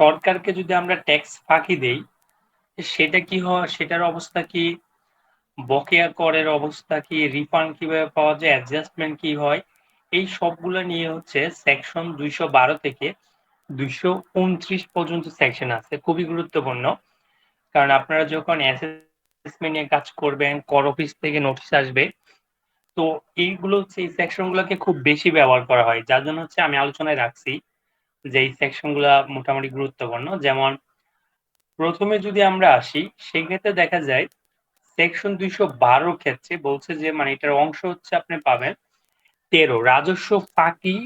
সরকারকে যদি আমরা ট্যাক্স ফাঁকি দেই, সেটা কি হয় সেটার অবস্থা কি? বকেয়া করের অবস্থা কি? রিফান্ড কীভাবে পাওয়া যায়? অ্যাডজাস্টমেন্ট কি হয়? এই সবগুলো নিয়ে হচ্ছে সেকশন দুইশো বারো থেকে দুইশো উনত্রিশ পর্যন্ত সেকশন আছে, খুবই গুরুত্বপূর্ণ। কারণ আপনারা যখন অ্যাসেসমেন্ট নিয়ে কাজ করবেন কর অফিস থেকে নোটিশ আসবে, তো এইগুলো হচ্ছে এই সেকশন গুলোকে খুব বেশি ব্যবহার করা হয়। যার জন্য হচ্ছে আমি আলোচনায় রাখছি যে এই সেকশনগুলা মোটামুটি গুরুত্বপূর্ণ, যেমন প্রথমে যদি আমরা আসি, সেক্ষেত্রে দেখা যায় সেকশন দুইশো বারো ক্ষেত্রে বলছে যে মানে এটার অংশ হচ্ছে আপনি পাবেন তেরো, রাজস্ব ফাঁকি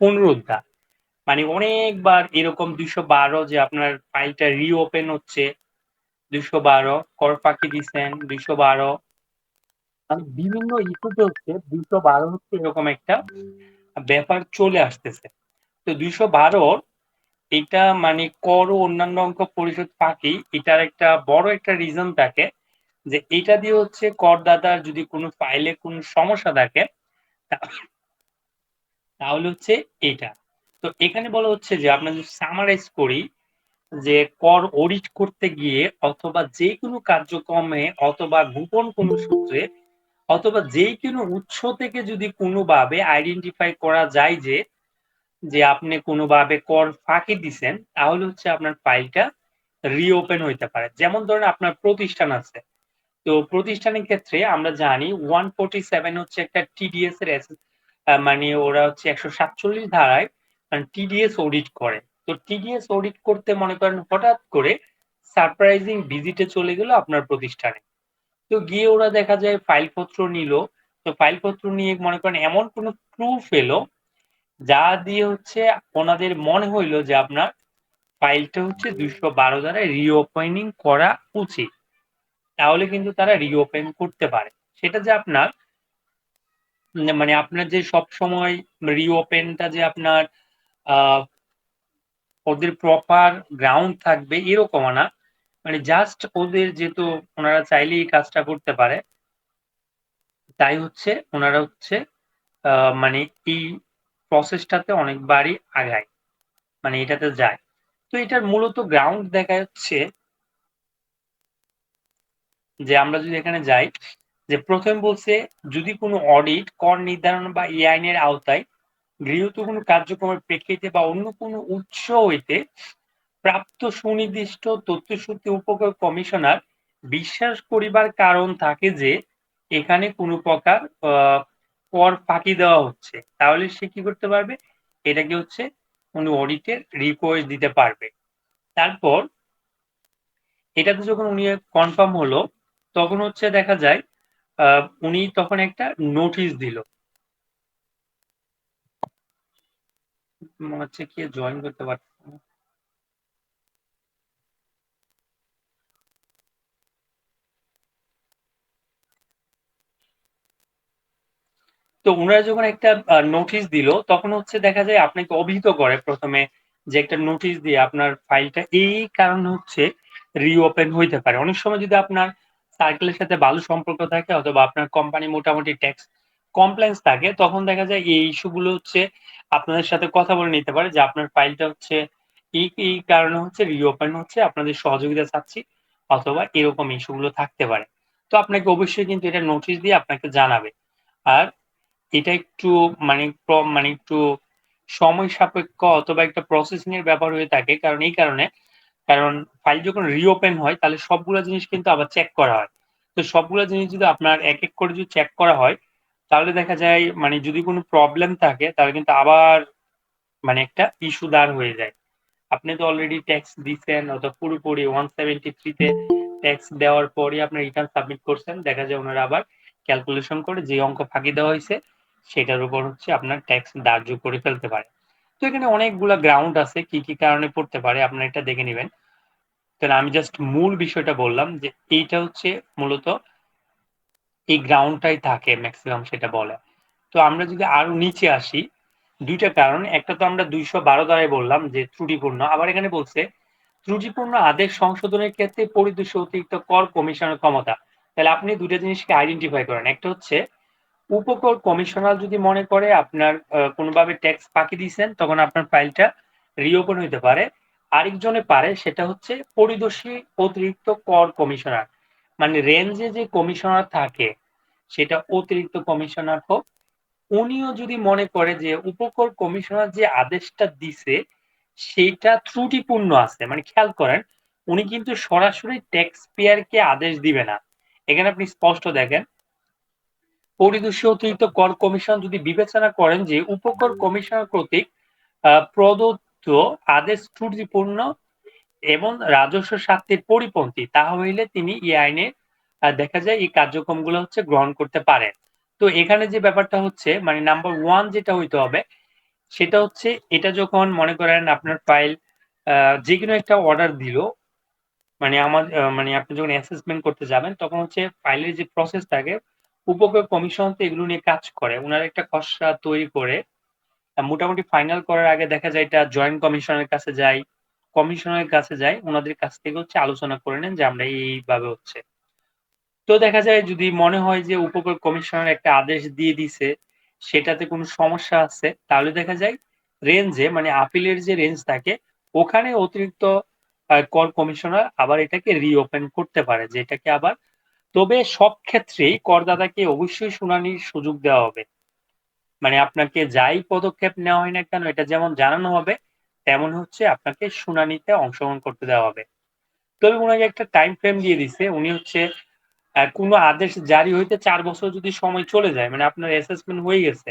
পুনরুদ্ধার। মানে অনেকবার এরকম দুইশো বারো যে আপনার ফাইলটা রিওপেন হচ্ছে, দুইশো বারো, কর ফাঁকি দিচ্ছেন, দুইশো বারো। বিভিন্ন ইস্যুতে হচ্ছে দুইশো বারো হচ্ছে এরকম একটা ব্যাপার চলে আসতেছে। তো দুইশো বারোর এটা মানে কর ও অন্যান্য অঙ্ক পরিশোধ ফাঁকি, এটার একটা বড় একটা রিজন থাকে যে এটা দিয়ে হচ্ছে করদাতার যদি কোনো ফাইলে কোনো সমস্যা থাকে তাহলে হচ্ছে এটা। তো এখানে বলা হচ্ছে যে আমরা যদি সামারাইজ করি যে কর অডিট করতে গিয়ে অথবা যে কোনো কার্যক্রমে অথবা গোপন কোনো সূত্রে অথবা যে কোনো উৎস থেকে যদি কোনোভাবে আইডেন্টিফাই করা যায় যে যে আপনি কোনোভাবে কর ফাঁকি দিছেন, তাহলে হচ্ছে আপনার ফাইলটা রিওপেন হইতে পারে। যেমন ধরেন আপনার প্রতিষ্ঠান আছে। তো প্রতিষ্ঠানের ক্ষেত্রে আমরা জানি ওয়ান ফোর্টি সেভেন হচ্ছে একটা টিডিএস এর মানে ওরা হচ্ছে একশো সাতচল্লিশ ধারায় মানে টিডিএস অডিট করে। তো টিডিএস অডিট করতে মনে করেন হঠাৎ করে সারপ্রাইজিং ভিজিটে চলে গেল আপনার প্রতিষ্ঠানে। তো গিয়ে ওরা দেখা যায় ফাইলপত্র নিল। তো ফাইলপত্র নিয়ে মনে করেন এমন কোনো প্রুফ এলো যা দিয়ে হচ্ছে ওনাদের মনে হইল যে আপনার ফাইলটা হচ্ছে দুইশো বারো দ্বারা রিওপেনিং করা উচিত। তাহলে কিন্তু তারা রিওপেন করতে পারে। সেটা যে আপনার মানে আপনার যে সব সময় রিওপেনটা যে আপনার ওদের প্রপার গ্রাউন্ড থাকবে এরকম না। মানে জাস্ট ওদের যেহেতু ওনারা চাইলে এই কাজটা করতে পারে, তাই হচ্ছে ওনারা হচ্ছে মানে এই প্রসেসটাতে অনেকবারই আগায় মানে এটাতে যায়। তো এটার মূলত গ্রাউন্ড দেখা যাচ্ছে যে আমরা যদি এখানে যাই, যে প্রথম বলছে, যদি কোনো অডিট কর নির্ধারণ বা ই আইনের আওতায় গৃহীত কোনো কার্যক্রমের প্রেক্ষিতে বা অন্য কোনো উৎস হইতে প্রাপ্ত সুনির্দিষ্ট তথ্যসূত্রে উপকর কমিশনার বিশ্বাস করিবার কারণ থাকে যে, এখানে কোনো প্রকার কর ফাঁকি দেওয়া হচ্ছে। তাহলে সে কি করতে পারবে? এটাকে হচ্ছে কোনো অডিটের রিকোয়েস্ট দিতে পারবে। তারপর এটাতে যখন উনি কনফার্ম হলো, তখন হচ্ছে দেখা যায় উনি তখন একটা নোটিশ দিল। মনে হচ্ছে কি জয়েন করতে পারছে? তো ওনারা যখন একটা নোটিশ দিল, তখন হচ্ছে দেখা যায় আপনাকে অভিহিত করে প্রথমে যে একটা নোটিশ দিয়ে আপনার ফাইলটা এই কারণে হচ্ছে রিওপেন হইতে পারে। অনেক সময় যদি আপনার সার্কেলের সাথে ভালো সম্পর্ক থাকে অথবা আপনার কোম্পানি মোটামুটি ট্যাক্স কমপ্লেন্স থাকে, তখন দেখা যায় এই ইস্যুগুলো হচ্ছে আপনাদের সাথে কথা বলে নিতে পারে যে আপনার ফাইলটা হচ্ছে এই এই কারণে হচ্ছে রিওপেন হচ্ছে, আপনাদের সহযোগিতা চাচ্ছি অথবা এরকম ইস্যুগুলো থাকতে পারে। তো আপনাকে অবশ্যই কিন্তু এটা নোটিশ দিয়ে আপনাকে জানাবে। আর এটা একটু মানে মানে একটু সময় সাপেক্ষ অথবা একটা প্রসেসিং এর ব্যাপার হয়ে থাকে। কারণ এই কারণে, কারণ ফাইল যখন রিওপেন হয়, তাহলে সবগুলো জিনিস কিন্তু আবার চেক করা হয়। তো সবগুলো জিনিস যদি আপনার এক এক করে যদি চেক করা হয়, তাহলে দেখা যায় মানে যদি কোনো প্রবলেম থাকে, তাহলে কিন্তু আবার মানে একটা ইস্যু দাঁড় হয়ে যায়। আপনি তো অলরেডি ট্যাক্স দিচ্ছেন অথবা পুরোপুরি ওয়ান সেভেন্টি থ্রিতে ট্যাক্স দেওয়ার পরে আপনার রিটার্ন সাবমিট করছেন। দেখা যায় ওনারা আবার ক্যালকুলেশন করে যে অঙ্ক ফাঁকি দেওয়া হয়েছে সেটার উপর হচ্ছে আপনার ট্যাক্স ধার্য করে ফেলতে পারে। তো এখানে অনেকগুলা গ্রাউন্ড আছে, কি কি কারণে পড়তে পারে, আপনার এটা দেখে নেবেন। তাহলে আমি জাস্ট মূল বিষয়টা বললাম যে এইটা হচ্ছে মূলত এই গ্রাউন্ডটাই থাকে ম্যাক্সিমাম সেটা বলে। তো আমরা যদি আরও নিচে আসি, দুইটা কারণ, একটা তো আমরা দুইশো বারো দ্বারাই বললাম যে ত্রুটিপূর্ণ, আবার এখানে বলছে ত্রুটিপূর্ণ আদেশ সংশোধনের ক্ষেত্রে পরিদোষ অতিরিক্ত কর কমিশনের ক্ষমতা। তাহলে আপনি দুটো জিনিসকে আইডেন্টিফাই করেন। একটা হচ্ছে উপকর কমিশনার যদি মনে করে আপনার কোনোভাবে ট্যাক্স ফাঁকি দিয়েছেন, তখন আপনার ফাইলটা রিওপেন হইতে পারে। আরেকজনে পারে, সেটা হচ্ছে পরিদর্শী অতিরিক্ত কর কমিশনার। মানে রেঞ্জে যে কমিশনার থাকে, সেটা অতিরিক্ত কমিশনার হোক, উনিও যদি মনে করে যে উপকর কমিশনার যে আদেশটা দিছে, সেটা ত্রুটিপূর্ণ আছে মানে খেয়াল করেন, উনি কিন্তু সরাসরি ট্যাক্স পেয়ারকে আদেশ দিবে না। এখানে আপনি স্পষ্ট দেখেন পরিদর্শী অতিরিক্ত কর কমিশন যদি বিবেচনা করেন যে উপকর কমিশনার কর্তৃক প্রদত্ত আদেশ ত্রুটিপূর্ণ এবং রাজস্ব স্বার্থের পরিপন্থী তাহা হইলে তিনি এই আইনে দেখা যায় এই কার্যক্রমগুলো হচ্ছে গ্রহণ করতে পারে তো এখানে যে ব্যাপারটা হচ্ছে মানে নাম্বার ওয়ান যেটা হইতে হবে, সেটা হচ্ছে এটা যখন মনে করেন আপনার ফাইল যে কোনো একটা অর্ডার দিল মানে আমার মানে আপনি যখন অ্যাসেসমেন্ট করতে যাবেন, তখন হচ্ছে ফাইলের যে প্রসেস থাকে উপকর কমিশন তো এগুলো নিয়ে কাজ করে। ওনারা একটা খসড়া তৈরি করে মোটামুটি ফাইনাল করার আগে দেখা যায় এটা জয়েন্ট কমিশনের কাছে যায়, কমিশনের কাছে যায় ওনাদের কাছ থেকে হচ্ছে আলোচনা করে নেন যে আমরা এইভাবে হচ্ছে। তো দেখা যায় যদি মনে হয় যে উপকূল কমিশনার একটা আদেশ দিয়ে দিছে, সেটাতে কোনো সমস্যা আছে, তাহলে দেখা যায় রেঞ্জে মানে আপিলের যে রেঞ্জ থাকে, ওখানে অতিরিক্ত কর কমিশনার আবার এটাকে রিওপেন করতে পারে যে এটাকে আবার তবে সব ক্ষেত্রেই করদাতাকে অবশ্যই শুনানির সুযোগ দেওয়া হবে। মানে আপনাকে যাই পদক্ষেপ নেওয়া হয় না কেন, এটা যেমন জানানো হবে, তেমন হচ্ছে আপনাকে শুনানিতে অংশগ্রহণ করতে দেওয়া হবে। তবে ওনাকে একটা টাইম ফ্রেম দিয়ে দিছে, উনি হচ্ছে কোনো আদেশ জারি হইতে চার বছর যদি সময় চলে যায় মানে আপনার অ্যাসেসমেন্ট হয়ে গেছে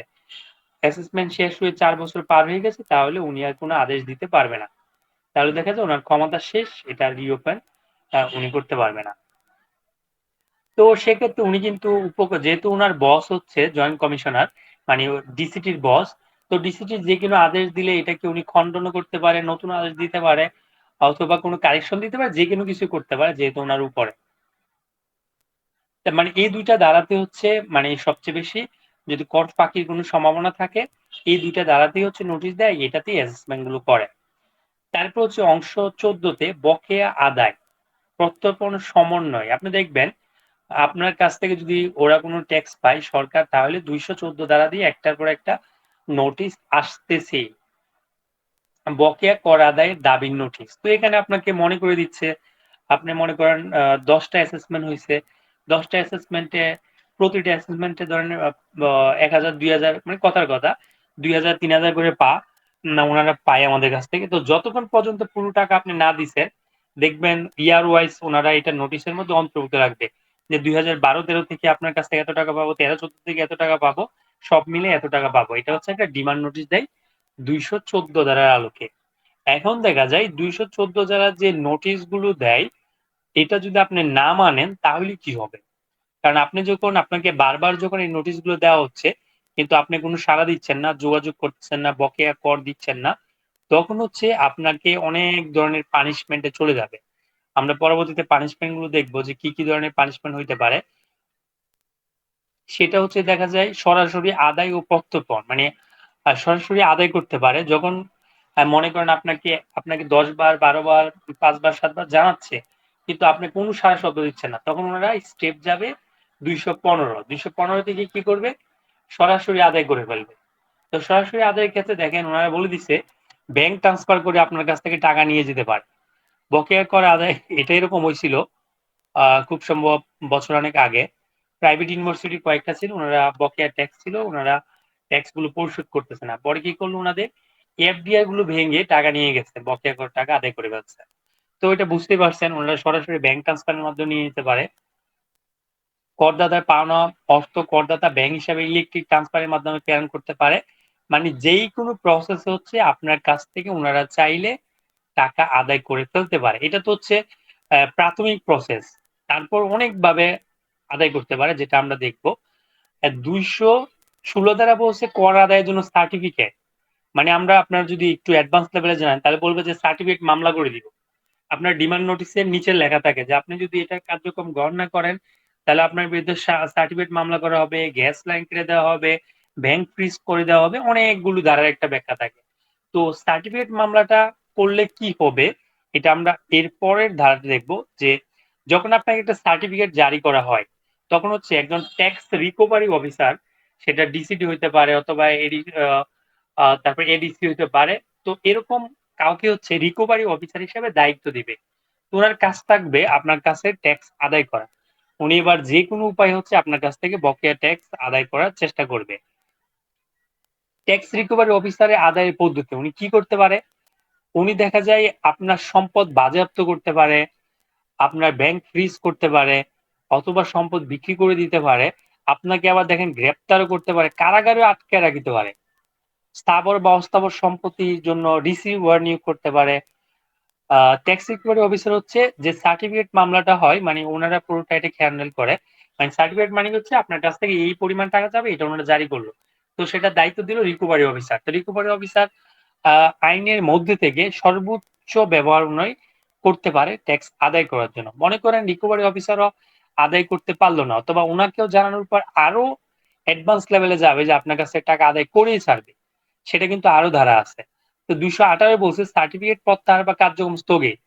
অ্যাসেসমেন্ট শেষ হয়ে চার বছর পার হয়ে গেছে, তাহলে উনি আর কোনো আদেশ দিতে পারবে না। তাহলে দেখা যায় ওনার ক্ষমতা শেষ, এটা রিওপেন উনি করতে পারবে না। তো সেক্ষেত্রে উনি কিন্তু যেহেতু ওনার বস হচ্ছে জয়েন্ট কমিশনার মানে ডিসিটির বস তো ডিসিটি যে কোনো আদেশ দিলে এটাকে উনি খণ্ডন করতে পারে, নতুন আদেশ দিতে পারে, অথবা কোনো কারেকশন দিতে পারে, যে কোনো কিছু করতে পারে, যেহেতু ওনার উপরে। মানে এই দুইটা দাঁড়াতে হচ্ছে মানে সবচেয়ে বেশি যদি কর ফাঁকির কোনো সম্ভাবনা থাকে, এই দুইটা দাঁড়াতেই হচ্ছে নোটিশ দেয়, এটাতেই অ্যাসেসমেন্টগুলো করে। তারপর হচ্ছে অংশ চোদ্দতে বকেয়া আদায়, প্রত্যর্পণ সমন্বয়। আপনি দেখবেন আপনার কাছ থেকে যদি ওরা কোনো ট্যাক্স পায় সরকার, তাহলে দুইশো চোদ্দ দ্বারা দিয়ে একটার পর একটা নোটিশ আসতেছে। বকেয়া কর আদায়ের দাবির নোটিশ তো এখানে আপনাকে মনে করে দিচ্ছে, আপনি মনে করেন দশটা অ্যাসেসমেন্ট হয়েছে দশটা অ্যাসেসমেন্টে প্রতিটা অ্যাসেসমেন্টে ধরেন এক হাজার, দুই হাজার মানে কথার কথা, দুই হাজার, তিন হাজার করে পা না, ওনারা পায় আমাদের কাছ থেকে। তো যতক্ষণ পর্যন্ত পুরো টাকা আপনি না দিচ্ছেন দেখবেন ইয়ার ওয়াইজ ওনারা এটা নোটিশের মধ্যে অন্তর্ভুক্ত রাখবে। যে দুই হাজার বারো তেরো থেকে আপনার কাছ থেকে এত টাকা পাবো, তেরো চোদ্দ থেকে এত টাকা পাবো, সব মিলে এত টাকা পাবো। এটা হচ্ছে একটা ডিমান্ড নোটিশ দেয় দুইশো চোদ্দ ধারার আলোকে এখন দেখা যায় দুইশো চোদ্দ যারা যে নোটিশগুলো দেয়, এটা যদি আপনি না মানেন, তাহলে কি হবে? কারণ আপনি যখন আপনাকে বারবার যখন এই নোটিশগুলো দেওয়া হচ্ছে, কিন্তু আপনি কোনো সাড়া দিচ্ছেন না, যোগাযোগ করছেন না, বকেয়া কর দিচ্ছেন না, তখন হচ্ছে আপনাকে অনেক ধরনের পানিশমেন্টে চলে যাবে। আমরা পরবর্তীতে পানিশমেন্টগুলো দেখব যে কি কি ধরনের পানিশমেন্ট হইতে পারে। সেটা হচ্ছে দেখা যায় সরাসরি আদায় ও প্রত্যর্পণ। মানে সরাসরি আদায় করতে পারে। যখন মনে করেন আপনাকে আপনাকে দশ বার, বারো বার, পাঁচ বার সাতবার জানাচ্ছে, কিন্তু আপনি কোনো সারা শব্দ দিচ্ছেন না। তখন ওনারা স্টেপ যাবে দুইশো পনেরো। দুইশো পনেরো থেকে কি করবে? সরাসরি আদায় করে ফেলবে। তো সরাসরি আদায়ের ক্ষেত্রে দেখেন ওনারা বলে দিচ্ছে ব্যাংক ট্রান্সফার করে আপনার কাছ থেকে টাকা নিয়ে যেতে পারে। বকেয়া কর আদায়, এটা এরকম হয়েছিল খুব সম্ভব বছর অনেক আগে। প্রাইভেট ইউনিভার্সিটি কয়েকটা ছিল, ওনারা বকেয়া ট্যাক্স ছিল, ওনারা ট্যাক্সগুলো পরিশোধ করতেছে না। পরে কি করল ওনাদের? এফডিআই গুলো ভেঙে টাকা নিয়ে গেছে, বকেয়া কর টাকা আদায় করে ফেলছে। তো এটা বুঝতে পারছেন, ওনারা সরাসরি ব্যাংক ট্রান্সফারের মাধ্যমে নিয়ে নিতে পারে। করদাতার পাওনা অর্থ করদাতা ব্যাংক হিসাবে ইলেকট্রিক ট্রান্সফারের মাধ্যমে প্রেরণ করতে পারে। মানে যেই কোনো প্রসেস হচ্ছে, আপনার কাছ থেকে ওনারা চাইলে টাকা আদায় করে ফেলতে পারে। এটা তো হচ্ছে প্রাথমিক প্রসেস তারপর অনেকভাবে আদায় করতে পারে, যেটা আমরা দেখব। দুইশো ষোলো দ্বারা বলছে কর আদায়ের জন্য সার্টিফিকেট মানে আমরা আপনার যদি একটু অ্যাডভান্স লেভেলে জানেন, তাহলে বলবে যে সার্টিফিকেট মামলা করে দিব। আপনার ডিমান্ড নোটিসের নিচে লেখা থাকে যে আপনি যদি এটা কার্যক্রম গ্রহণ না করেন, তাহলে আপনার বিরুদ্ধে সার্টিফিকেট মামলা করা হবে, গ্যাস লাইন কেটে দেওয়া হবে ব্যাংক ফ্রিজ করে দেওয়া হবে, অনেকগুলো ধারার একটা ব্যাখ্যা থাকে। তো সার্টিফিকেট মামলাটা করলে কি হবে, এটা আমরা এর পরের ধারাতে দেখব যে যখন আপনাকে একটা সার্টিফিকেট জারি করা হয়, তখন হচ্ছে একজন ট্যাক্স রিকভারি অফিসার সেটা ডিসিডি হইতে পারে অথবা এডি তারপর এডিসি হইতে পারে, তো এরকম কাউকে হচ্ছে রিকভারি অফিসার হিসেবে দায়িত্ব দিবে। ওনার কাজ থাকবে আপনার কাছে ট্যাক্স আদায় করা। উনি এবার যেকোনো উপায় হচ্ছে আপনার কাছ থেকে বকেয়া ট্যাক্স আদায় করার চেষ্টা করবে। ট্যাক্স রিকভারি অফিসারের আদায়ের পদ্ধতি, উনি কি করতে পারে? উনি দেখা যায় আপনার সম্পদ বাজেয়াপ্ত করতে পারে, আপনার ব্যাংক ফ্রিজ করতে পারে, অথবা সম্পদ বিক্রি করে দিতে পারে। আপনাকে আবার দেখেন গ্রেপ্তারও করতে পারে, কারাগারেও আটকায় রাখিতে পারে। স্থাবর বা অস্থাবর সম্পত্তির জন্য রিসিভার নিয়োগ করতে পারে। ট্যাক্স রিকভারি অফিসার হচ্ছে যে সার্টিফিকেট মামলাটা হয় মানে ওনারা পুরোটা এটাকে হ্যান্ডেল করে। মানে সার্টিফিকেট মানে হচ্ছে আপনার কাছ থেকে এই পরিমাণ টাকা যাবে এটা ওনারা জারি করল তো সেটা দায়িত্ব দিল রিকভারি অফিসার। তো রিকভারি অফিসার আইনের মধ্যে থেকে সর্বোচ্চ ব্যবহার উনাই করতে পারে ট্যাক্স আদায় করার জন্য। মনে করেন রিকভারি অফিসারও আদায় করতে পারল না, অথবা ওনাকেও জানানোর পর আরও অ্যাডভান্স লেভেলে যাবে যে আপনার কাছে টাকা আদায় করেই ছাড়বে। সেটা কিন্তু আরও ধারা আছে। তো ২১৮ বলছে সার্টিফিকেট প্রত্যাহার বা কার্যক্রম স্থগিত।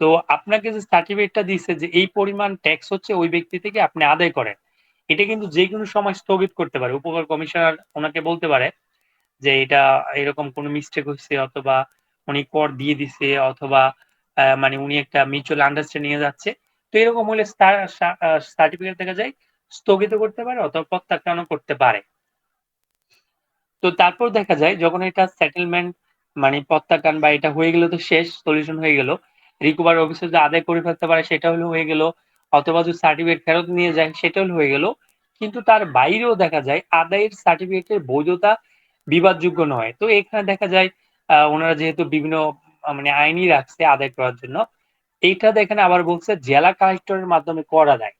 তো আপনাকে যে সার্টিফিকেটটা দিচ্ছে যে এই পরিমাণ ট্যাক্স হচ্ছে ওই ব্যক্তি থেকে আপনি আদায় করেন। এটা কিন্তু যেকোনো সময় স্থগিত করতে পারে। উপকর কমিশনার ওনাকে বলতে পারে যে এটা এরকম কোনো মিস্টেক হইছে অথবা উনি কর দিয়ে দিছে অথবা মানে উনি একটা মিউচুয়াল আন্ডারস্ট্যান্ডিং এ যাচ্ছে। তো এরকম হলে সার্টিফিকেট দেখা যায়, স্থগিত করতে পারে অথবা প্রত্যাখ্যানও করতে পারে। তো তারপর দেখা যায়, যখন এটা সেটেলমেন্ট মানে প্রত্যাখ্যান বা এটা হয়ে গেলে তো শেষ সলিউশন হয়ে গেল। রিকভারি অফিসার যে আদায় করে ফেলতে পারে সেটা হলেও হয়ে গেল। অথবা যদি সার্টিফিকেট ফেরত নিয়ে যায় সেটা হলে হয়ে গেল। কিন্তু তার বাইরেও দেখা যায়, আদায়ের সার্টিফিকেটের বৈধতা বিবাদযোগ্য নয়। তো এখানে দেখা যায় আ উনারা যেহেতু বিভিন্ন মানে আইনই রাখছে আদায় করার জন্য। এইটা দেখেন আবার বলছে জেলা কালেক্টরের মাধ্যমে করা যায়।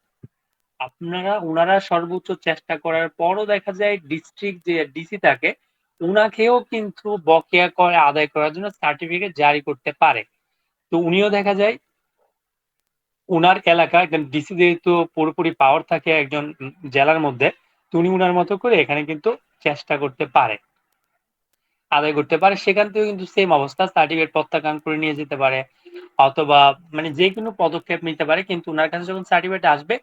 আপনারা ওনারা সর্বোচ্চ চেষ্টা করার পরও দেখা যায় ডিস্ট্রিক্ট যে ডিসি থাকে উনাকেও কিন্তু বকেয়া কর আদায় করার জন্য সার্টিফিকেট জারি করতে পারে। তো উনিও দেখা যায় উনার এলাকা একজন ডিসি যেহেতু পুরোপুরি পাওয়ার থাকে একজন জেলার মধ্যে, তো উনি উনার মতো করে এখানে কিন্তু চেষ্টা করতে পারে। আদায় করতে পারে। সেখান থেকেও কিন্তু সেম অবস্থা সার্টিফিকেট প্রত্যাখ্যান করে নিয়ে যেতে পারে। অথবা মানে যেকোনো পদক্ষেপ নিতে পারে। কিন্তু উনার কাছে যখন সার্টিফিকেট আসবে,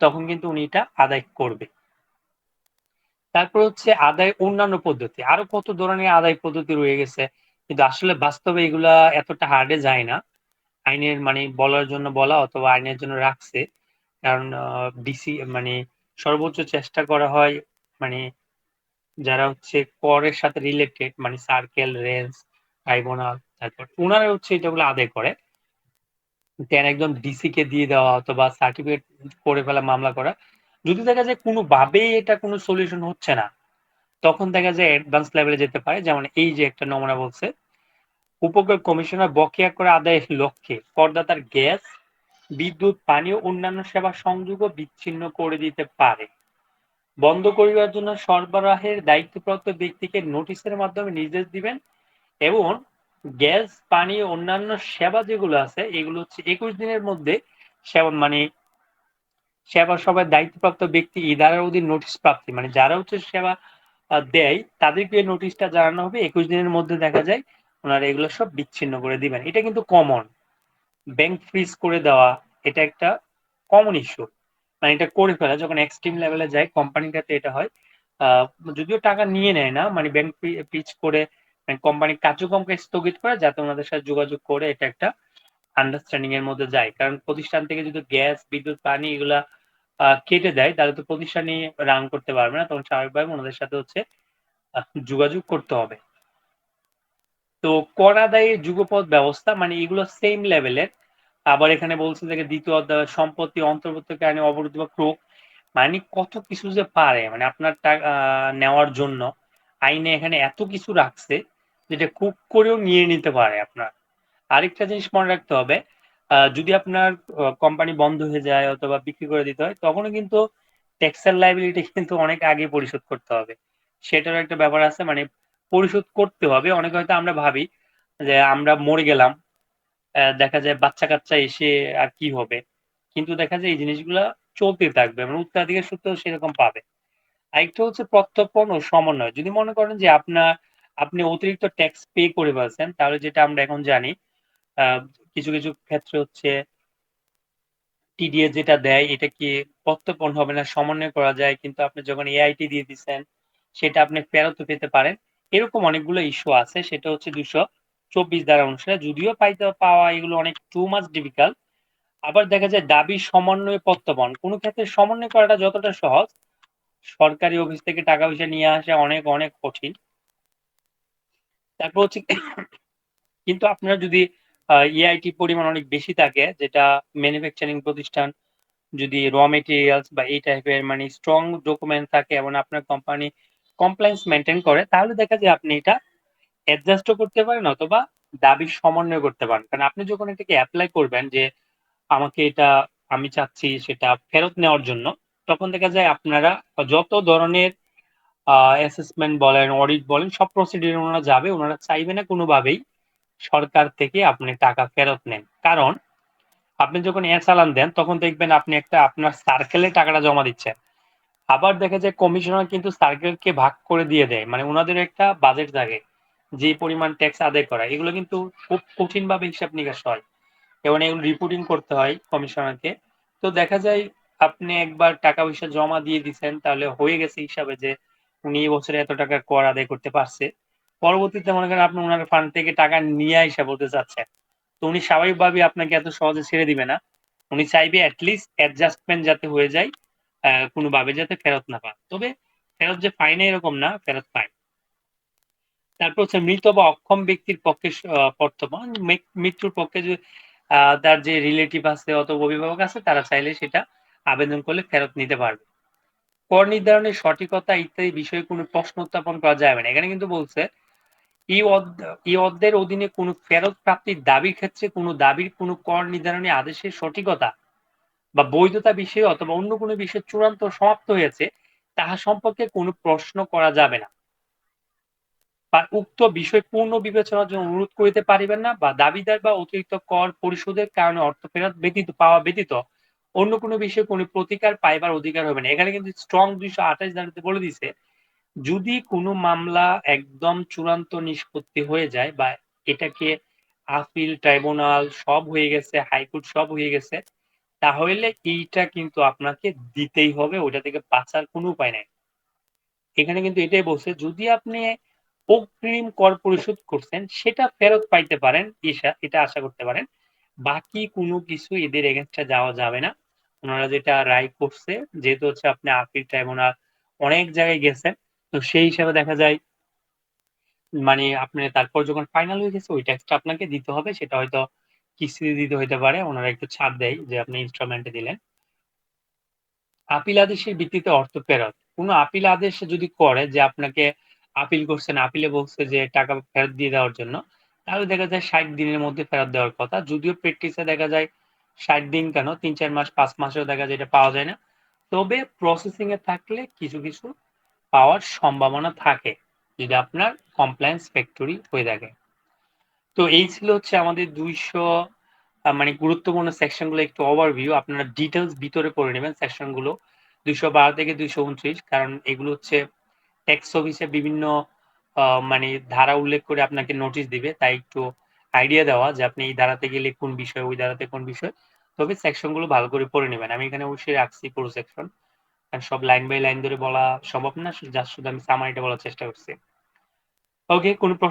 তখন কিন্তু উনি এটা আদায় করবে। তারপর হচ্ছে আদায় অন্যান্য পদ্ধতি। আরও কত ধরনের আদায় পদ্ধতি রয়ে গেছে। কিন্তু আসলে বাস্তবে এগুলা এতটা হার্ডে যায় না। আইনের মানে বলার জন্য বলা অথবা আইনের জন্য রাখছে। কারণ ডিসি মানে সর্বোচ্চ চেষ্টা করা হয় মানে যারা হচ্ছে করের সাথে রিলেটেড মানে সার্কেল, রেঞ্জ, ট্রাইব্যুনাল তারপর উনারা হচ্ছে এটাগুলো আদায় করে। দেন একজন ডিসি কে দিয়ে দেওয়া অথবা সার্টিফিকেট করে ফেলা মামলা করা। যদি দেখা যায় কোনোভাবেই এটা কোনো সলিউশন হচ্ছে না, তখন দেখা যায় অ্যাডভান্স লেভেলে যেতে পারে। যেমন এই যে একটা নমুনা বলছে, উপকূল কমিশনার বকেয়া করে আদায়ের লক্ষ্যে করদাতার গ্যাস, বিদ্যুৎ, পানি ও অন্যান্য সেবা সংযোগও বিচ্ছিন্ন করে দিতে পারে। বন্ধ করিবার জন্য সরবরাহের দায়িত্বপ্রাপ্ত ব্যক্তিকে নোটিশের মাধ্যমে নির্দেশ দিবেন এবং গ্যাস, পানি অন্যান্য সেবা যেগুলো আছে এগুলো হচ্ছে ২১ দিনের মধ্যে সেবা মানে সেবা সভায় দায়িত্বপ্রাপ্ত ব্যক্তি ইদারার অধীন নোটিশ প্রাপ্তি মানে যারা হচ্ছে সেবা দেয় তাদেরকে নোটিশটা জানানো হবে ২১ দিনের মধ্যে দেখা যায় ওনারা এগুলো সব বিচ্ছিন্ন করে দিবেন। এটা কিন্তু কমন। ব্যাংক ফ্রিজ করে দেওয়া এটা একটা কমন ইস্যু। মানে এটা করে ফেলা যখন এক্সট্রিম লেভেলে যায় কোম্পানিটাতে এটা হয়। যদিও টাকা নিয়ে নেয় না মানে ব্যাংক ফ্রিজ করে কোম্পানির কার্যক্রমকে স্থগিত করে যাতে ওনাদের সাথে যোগাযোগ করে এটা একটা আন্ডারস্ট্যান্ডিং এর মধ্যে যায়। কারণ প্রতিষ্ঠান থেকে যদি গ্যাস, বিদ্যুৎ, পানি এগুলা কেটে দেয় তাহলে তো প্রতিষ্ঠানই রান করতে পারবে না। তখন স্বাভাবিকভাবে উনাদের সাথে হচ্ছে যোগাযোগ করতে হবে। তো কর আদায়ের যুগপৎ ব্যবস্থা মানে এগুলো সেম লেভেলের। আবার এখানে বলছে যে ২য় অধ্যায়, সম্পত্তি অন্তর্ভুক্তির অবরোধ বা ক্রোক মানে কত কিছু যে পারে মানে আপনার নেওয়ার জন্য আইনে এখানে এত কিছু রাখছে যেটা কুক করেও নিয়ে নিতে পারে আপনার। আরেকটা জিনিস মনে রাখতে হবে যদি আপনার কোম্পানি বন্ধ হয়ে যায় অথবা বিক্রি করে দিতে হয়, তখনও কিন্তু ট্যাক্সের লায়াবিলিটি কিন্তু অনেক আগে পরিশোধ করতে হবে। সেটারও একটা ব্যাপার আছে মানে পরিশোধ করতে হবে। অনেকে হয়তো আমরা ভাবি যে আমরা মরে গেলাম। দেখা যায় বাচ্চা-কাচ্চা এসে আর কি হবে? কিন্তু দেখা যায় এই জিনিসগুলা চলতে থাকবে। মানে উত্তরাধিকার সূত্রেও সেরকম পাবে। আরেকটা হচ্ছে প্রত্যর্পণ ও সমন্বয়। যদি মনে করেন যে আপনার আপনি অতিরিক্ত ট্যাক্স পে করে ফেলছেন তাহলে যেটা আমরা এখন জানি কিছু, কিছু ক্ষেত্রে হচ্ছে টিডিএস যেটা দেয় এটা কি প্রত্যর্পণ হবে না সমন্বয় করা যায়। কিন্তু আপনি যখন এআইটি দিয়ে দিচ্ছেন সেটা আপনি ফেরতও পেতে পারেন। এরকম অনেকগুলো ইস্যু আছে সেটা হচ্ছে ২০০ চব্বিশ ধারা অনুসারে। যদিও পাইতে পাওয়া এগুলো অনেক টু মাচ ডিফিকাল্ট আবার দেখা যায় দাবি সমন্বয় প্রত্যপন কোনো ক্ষেত্রে সমন্বয় করাটা যতটা সহজ, সরকারি অফিস থেকে টাকা পয়সা নিয়ে আসা অনেক অনেক কঠিন। তারপর হচ্ছে কিন্তু আপনার যদি ইআইটি পরিমাণ অনেক বেশি থাকে, যেটা ম্যানুফ্যাকচারিং প্রতিষ্ঠান, যদি র মেটেরিয়ালস বা এই টাইপের মানে স্ট্রং ডকুমেন্ট থাকে এবং আপনার কোম্পানি কমপ্লায়েন্স মেনটেন করে, তাহলে দেখা যায় আপনি এটা অ্যাডজাস্টও করতে পারেন অথবা দাবি সমন্বয় করতে পারেন। কারণ আপনি যখন এটাকে অ্যাপ্লাই করবেন যে আমাকে এটা আমি চাচ্ছি সেটা ফেরত নেওয়ার জন্য, তখন দেখা যায় আপনারা যত ধরনের অ্যাসেসমেন্ট বলেন অডিট বলেন, সব প্রসিডিউর ওনারা যাবে, ওনারা চাইবে না কোনোভাবেই সরকার থেকে আপনি টাকা ফেরত নেন। কারণ আপনি যখন এ দেন, তখন দেখবেন আপনি একটা আপনার সার্কেলে টাকাটা জমা দিচ্ছেন। আবার দেখা যায় কমিশনার কিন্তু সার্কেলকে ভাগ করে দিয়ে দেয়। মানে ওনাদের একটা বাজেট থাকে। যে পরিমাণ ট্যাক্স আদায় করা, এগুলো কিন্তু খুব কঠিন ভাবে হিসাব নিকাশ হয়। এবং এগুলো রিপোর্টিং করতে হয় কমিশনারকে। তো দেখা যায় আপনি একবার টাকা পয়সা জমা দিয়ে দিচ্ছেন তাহলে হয়ে গেছে হিসাবে যে উনি এই বছরে এত টাকা কর আদায় করতে পারছে। পরবর্তীতে মনে করেন আপনি ওনার ফান্ড থেকে টাকা নিয়ে এসে বলতে চাচ্ছেন। তো উনি স্বাভাবিকভাবে আপনাকে এত সহজে ছেড়ে দিবে না। উনি চাইবে অ্যাটলিস্ট অ্যাডজাস্টমেন্ট যাতে হয়ে যায় কোনোভাবে যাতে ফেরত না পান। তবে ফেরত যে পায় না এরকম না, ফেরত পায়। তারপর হচ্ছে মৃত বা অক্ষম ব্যক্তির পক্ষে বর্তমান। মৃত্যুর পক্ষে যে তার যে রিলেটিভ আছে অথবা অভিভাবক আছে, তারা চাইলে সেটা আবেদন করলে ফেরত নিতে পারবে। কর নির্ধারণের সঠিকতা ইত্যাদি বিষয়ে কোনো প্রশ্ন উত্থাপন করা যাবে না। এখানে কিন্তু বলছে এই অধ্যায়ের অধীনে কোনো ফেরত প্রাপ্তির দাবির ক্ষেত্রে কোনো দাবির কোনো কর নির্ধারণী আদেশের সঠিকতা বা বৈধতা বিষয়ে অথবা অন্য কোনো বিষয়ে চূড়ান্ত সমাপ্ত হয়েছে, তাহা সম্পর্কে কোনো প্রশ্ন করা যাবে না। বা উক্ত বিষয় পূর্ণ বিবেচনার জন্য অনুরোধ করিতে পারিবেন না বা দাবিদার বা অতিরিক্ত কর পরিশোধের কারণে অর্থ ফেরত ব্যতীত, পাওয়া ব্যতীত অন্য কোনো বিষয়ে কোনো প্রতিকার পাইবার অধিকার হবে না। এখানে কিন্তু স্ট্রং দুইশো আঠাশ দাঁড়াতে বলে দিছে, যদি কোনো মামলা একদম চূড়ান্ত নিষ্পত্তি হয়ে যায় বা এটাকে আপিল ট্রাইব্যুনাল সব হয়ে গেছে, হাইকোর্ট সব হয়ে গেছে, তাহলে এইটা কিন্তু আপনাকে দিতেই হবে, ওইটা থেকে বাঁচার কোনো উপায় নাই। এখানে কিন্তু এটাই বলছে, যদি আপনি অগ্রিম কর পরিশোধ করছেন, সেটা ফেরত পাইতে পারেন এটা আশা করতে পারেন। বাকি কোনো কিছু এদের এগেনস্টে যাওয়া যাবে না। ওনারা যেটা রায় করছে, যেহেতু হচ্ছে আপনি আপিল ট্রাইব্যুনাল অনেক জায়গায় গেছেন, তো সেই হিসাবে দেখা যায় মানে আপনি তারপর যখন ফাইনাল হয়ে গেছে, ওই ট্যাক্সটা আপনাকে দিতে হবে, সেটা হয়তো কিস্তিতে দিতে হইতে পারে, ওনারা একটু ছাড় দেয় যে আপনি ইনস্টলমেন্টে দিলেন। আপিল আদেশের ভিত্তিতে অর্থ ফেরত। কোনো আপিল আদেশ যদি করে যে আপনাকে আপিল করছেন আপিলে বলছে যে টাকা ফেরত দিয়ে দেওয়ার জন্য। তাহলে দেখা যায় ষাট দিনের মধ্যে ফেরত দেওয়ার কথা। যদিও প্র্যাকটিসে দেখা যায় ষাট দিন কেন? তিন, চার মাস, পাঁচ মাসেও দেখা যায় এটা পাওয়া যায় না। তবে প্রসেসিং এ থাকলে কিছু কিছু পাওয়ার সম্ভাবনা থাকে যদি আপনার কমপ্লায়েন্স ফ্যাক্টরি হয়ে থাকে। তো এই ছিল হচ্ছে আমাদের দুইশো মানে গুরুত্বপূর্ণ সেকশনগুলো একটু ওভারভিউ আপনারা ডিটেলস ভিতরে পড়ে নেবেন সেকশনগুলো দুইশো বারো থেকে দুইশো উনত্রিশ, কারণ এগুলো হচ্ছে ট্যাক্স অফিসে বিভিন্ন মানে ধারা উল্লেখ করে আপনাকে নোটিশ দিবে। তাই একটু আইডিয়া দেওয়া যে আপনি এই ধারাতে গেলে কোন বিষয়, ওই ধারাতে কোন বিষয়। তবে সেকশনগুলো ভালো করে পড়ে নেবেন। আমি এখানে অবশ্যই রাখছি পুরো সেকশন সব লাইন বাই লাইন ধরে বলা সম্ভব না। যার শুধু আমি সামারিটা বলার চেষ্টা করছি। ওকে কোনো প্রশ্ন